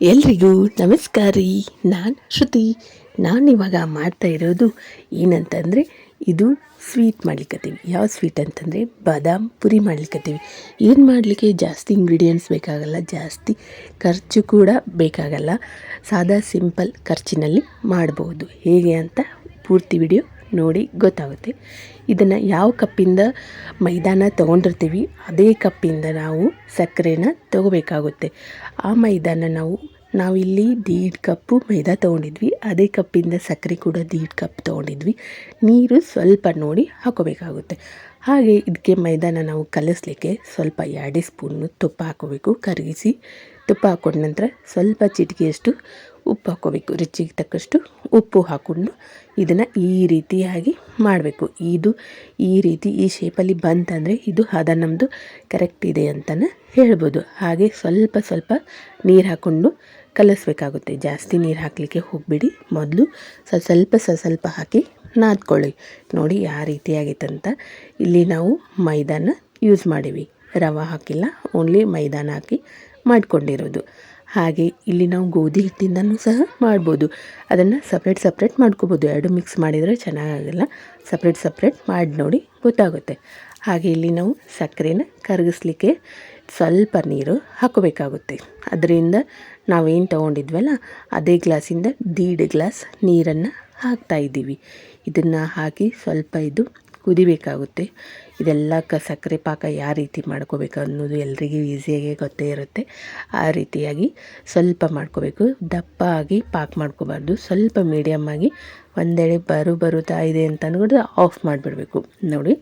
ಎಲ್ರಿಗೂ ನಮಸ್ಕಾರ ರೀ. ನಾನು ಶ್ರುತಿ. ನಾನು ಇವಾಗ ಮಾಡ್ತಾ ಇರೋದು ಏನಂತಂದರೆ ಇದು ಸ್ವೀಟ್ ಮಾಡ್ಲಿಕ್ಕತ್ತೀವಿ ಯಾವ ಸ್ವೀಟ್ ಅಂತಂದರೆ ಬಾದಾಮ್ ಪುರಿ ಮಾಡ್ಲಿಕ್ಕತ್ತೀವಿ ಏನು ಮಾಡಲಿಕ್ಕೆ ಜಾಸ್ತಿ ಇಂಗ್ರೀಡಿಯೆಂಟ್ಸ್ ಬೇಕಾಗಲ್ಲ, ಜಾಸ್ತಿ ಖರ್ಚು ಕೂಡ ಬೇಕಾಗಲ್ಲ. ಸಾದಾ ಸಿಂಪಲ್ ಖರ್ಚಿನಲ್ಲಿ ಮಾಡ್ಬೋದು. ಹೇಗೆ ಅಂತ ಪೂರ್ತಿ ವಿಡಿಯೋ ನೋಡಿ ಗೊತ್ತಾಗುತ್ತೆ. ಇದನ್ನು ಯಾವ ಕಪ್ಪಿಂದ ಮೈದಾನ ತೊಗೊಂಡಿರ್ತೀವಿ, ಅದೇ ಕಪ್ಪಿಂದ ನಾವು ಸಕ್ಕರೆನ ತಗೋಬೇಕಾಗುತ್ತೆ. ಆ ಮೈದಾನ ನಾವು ನಾವಿಲ್ಲಿ ದೀಡ್ ಕಪ್ಪು ಮೈದಾ ತೊಗೊಂಡಿದ್ವಿ, ಅದೇ ಕಪ್ಪಿಂದ ಸಕ್ಕರೆ ಕೂಡ ದೀಡ್ ಕಪ್ ತೊಗೊಂಡಿದ್ವಿ. ನೀರು ಸ್ವಲ್ಪ ನೋಡಿ ಹಾಕೋಬೇಕಾಗುತ್ತೆ. ಹಾಗೆ ಇದಕ್ಕೆ ಮೈದಾನ ನಾವು ಕಲಿಸ್ಲಿಕ್ಕೆ ಸ್ವಲ್ಪ ಎರಡೇ ಸ್ಪೂನು ತುಪ್ಪ ಹಾಕೋಬೇಕು. ಕರಗಿಸಿ ತುಪ್ಪ ಹಾಕೊಂಡ ನಂತರ ಸ್ವಲ್ಪ ಚಿಟಿಕೆಯಷ್ಟು ಉಪ್ಪು ಹಾಕೋಬೇಕು. ರುಚಿಗೆ ತಕ್ಕಷ್ಟು ಉಪ್ಪು ಹಾಕ್ಕೊಂಡು ಇದನ್ನು ಈ ರೀತಿಯಾಗಿ ಮಾಡಬೇಕು. ಇದು ಈ ರೀತಿ ಈ ಶೇಪಲ್ಲಿ ಬಂತಂದರೆ ಇದು ಹದ ನಮ್ಮದು ಕರೆಕ್ಟ್ ಇದೆ ಅಂತಲೇ ಹೇಳ್ಬೋದು. ಹಾಗೆ ಸ್ವಲ್ಪ ಸ್ವಲ್ಪ ನೀರು ಹಾಕ್ಕೊಂಡು ಕಲಿಸ್ಬೇಕಾಗುತ್ತೆ. ಜಾಸ್ತಿ ನೀರು ಹಾಕಲಿಕ್ಕೆ ಹೋಗಬೇಡಿ. ಮೊದಲು ಸ್ವಲ್ಪ ಸ್ವಲ್ಪ ಸ್ವಲ್ಪ ಹಾಕಿ ನಾದ್ಕೊಳ್ಳಿ. ನೋಡಿ ಯಾವ ರೀತಿಯಾಗಿತ್ತಂತ ಇಲ್ಲಿ ನಾವು ಮೈದಾನ ಯೂಸ್ ಮಾಡೀವಿ. ರವೆ ಹಾಕಿಲ್ಲ ಓನ್ಲಿ ಮೈದಾನ ಹಾಕಿ ಮಾಡ್ಕೊಂಡಿರೋದು. ಹಾಗೆ ಇಲ್ಲಿ ನಾವು ಗೋಧಿ ಹಿಟ್ಟಿಂದನೂ ಸಹ ಮಾಡ್ಬೋದು. ಅದನ್ನು ಸಪ್ರೇಟ್ ಸಪ್ರೇಟ್ ಮಾಡ್ಕೋಬೋದು. ಎರಡು ಮಿಕ್ಸ್ ಮಾಡಿದರೆ ಚೆನ್ನಾಗಾಗಲ್ಲ ಸಪ್ರೇಟ್ ಸಪ್ರೇಟ್ ಮಾಡಿ ನೋಡಿ ಗೊತ್ತಾಗುತ್ತೆ. ಹಾಗೆ ಇಲ್ಲಿ ನಾವು ಸಕ್ಕರೆನ ಕರಗಿಸ್ಲಿಕ್ಕೆ ಸ್ವಲ್ಪ ನೀರು ಹಾಕೋಬೇಕಾಗುತ್ತೆ ಅದರಿಂದ ನಾವೇನು ತೊಗೊಂಡಿದ್ವಲ್ಲ, ಅದೇ ಗ್ಲಾಸಿಂದ ದೀಡ್ ಗ್ಲಾಸ್ ನೀರನ್ನು ಹಾಕ್ತಾಯಿದ್ದೀವಿ ಇದನ್ನು ಹಾಕಿ ಸ್ವಲ್ಪ ಇದು ಕುದಿಬೇಕಾಗುತ್ತೆ. ಇದೆಲ್ಲ ಕ ಸಕ್ಕರೆ ಪಾಕ ಯಾವ ರೀತಿ ಮಾಡ್ಕೋಬೇಕು ಅನ್ನೋದು ಎಲ್ರಿಗೂ ಈಸಿಯಾಗಿ ಗೊತ್ತೇ ಇರುತ್ತೆ. ಆ ರೀತಿಯಾಗಿ ಸ್ವಲ್ಪ ಮಾಡ್ಕೋಬೇಕು. ದಪ್ಪ ಆಗಿ ಪಾಕ್ ಮಾಡ್ಕೋಬಾರ್ದು. ಸ್ವಲ್ಪ ಮೀಡಿಯಮ್ ಆಗಿ ಒಂದೆಡೆ ಬರು ಬರುತ್ತಾ ಇದೆ ಅಂತ ಅಂದ್ಕೊಂಡು ಆಫ್ ಮಾಡಿಬಿಡ್ಬೇಕು. ನೋಡಿ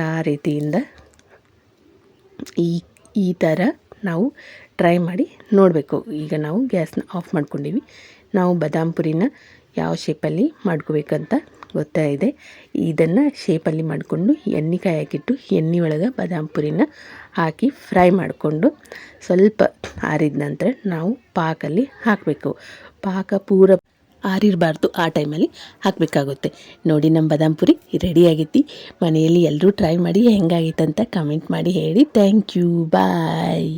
ಯಾವ ರೀತಿಯಿಂದ ಈ ಈ ಥರ ನಾವು ಟ್ರೈ ಮಾಡಿ ನೋಡಬೇಕು. ಈಗ ನಾವು ಗ್ಯಾಸ್ನ ಆಫ್ ಮಾಡ್ಕೊಂಡಿವಿ. ನಾವು ಬದಾಮ್ ಪುರಿನ ಯಾವ ಶೇಪಲ್ಲಿ ಮಾಡ್ಕೋಬೇಕಂತ ಗೊತ್ತಾಯಿದೆ ಇದನ್ನು ಶೇಪಲ್ಲಿ ಮಾಡಿಕೊಂಡು ಎಣ್ಣೆ ಕಾಯಕ್ಕಿಟ್ಟು ಎಣ್ಣೆ ಒಳಗೆ ಬಾದಾಮ್ ಪುರಿನ ಹಾಕಿ ಫ್ರೈ ಮಾಡಿಕೊಂಡು ಸ್ವಲ್ಪ ಆರಿದ ನಂತರ ನಾವು ಪಾಕಲ್ಲಿ ಹಾಕಬೇಕು. ಪಾಕ ಪೂರ ಆರಿರಬಾರ್ದು ಆ ಟೈಮಲ್ಲಿ ಹಾಕಬೇಕಾಗುತ್ತೆ. ನೋಡಿ ನಮ್ಮ ಬಾದಾಮ್ ಪುರಿ ರೆಡಿ ಆಗೈತಿ. ಮನೆಯಲ್ಲಿ ಎಲ್ಲರೂ ಟ್ರೈ ಮಾಡಿ ಹೆಂಗಾಗಿತ್ತಂತ ಕಮೆಂಟ್ ಮಾಡಿ ಹೇಳಿ. Thank you bye